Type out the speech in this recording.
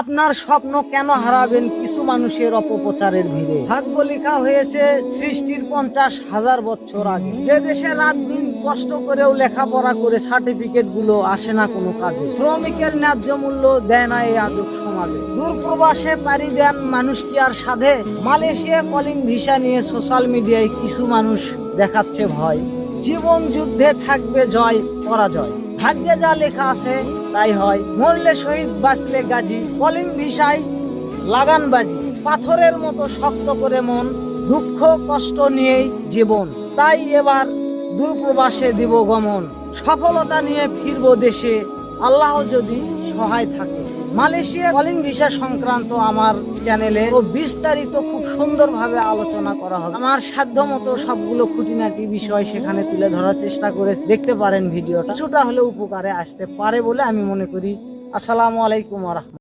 আপনার স্বপ্ন কেন হারাবেন কিছু মানুষের অপপ্রচারের ভিড়ে? ভাগ্য লেখা হয়েছে, সৃষ্টির পঞ্চাশ হাজার বছর আগে। যে দেশে রাত দিন কষ্ট করেও লেখাপড়া করে সার্টিফিকেটগুলো আসে না কোনো কাজে। শ্রমিকের ন্যায্য মূল্য দেয় না এই আজব সমাজে। দূর প্রবাসে পাড়ি দেন মানুষ কি আর সাধে? মালয়েশিয়া কলিং ভিসা নিয়ে সোশ্যাল মিডিয়ায় কিছু মানুষ দেখাচ্ছে ভয়। জীবন যুদ্ধে থাকবে জয়, পরাজয়। ভাগ্যে যা লেখা আছে তাই হয়। মরলে শহীদ, বাঁচলে গাজী। কলিং ভিসায় লাগানবাজি পাথরের মতো শক্ত করে মন, দুঃখ, কষ্ট নিয়েই জীবন। তাই এবার দূরপ্রবাসে দিব গমন। সফলতা নিয়ে ফিরব দেশে। আল্লাহ যদি সহায় থাকে। মালয়েশিয়া কলিং ভিসা সংক্রান্ত আমার চ্যানেলে ও বিস্তারিত খুব সুন্দরভাবে আলোচনা করা হবে। আমার সাধ্য মতো সবগুলো খুঁটিনাটি বিষয় সেখানে তুলে ধরার চেষ্টা করে দেখতে পারেন ভিডিওটা। কিছুটা হলে উপকারে আসতে পারে বলে আমি মনে করি। আসসালামু আলাইকুম রহমতুল্লাহ।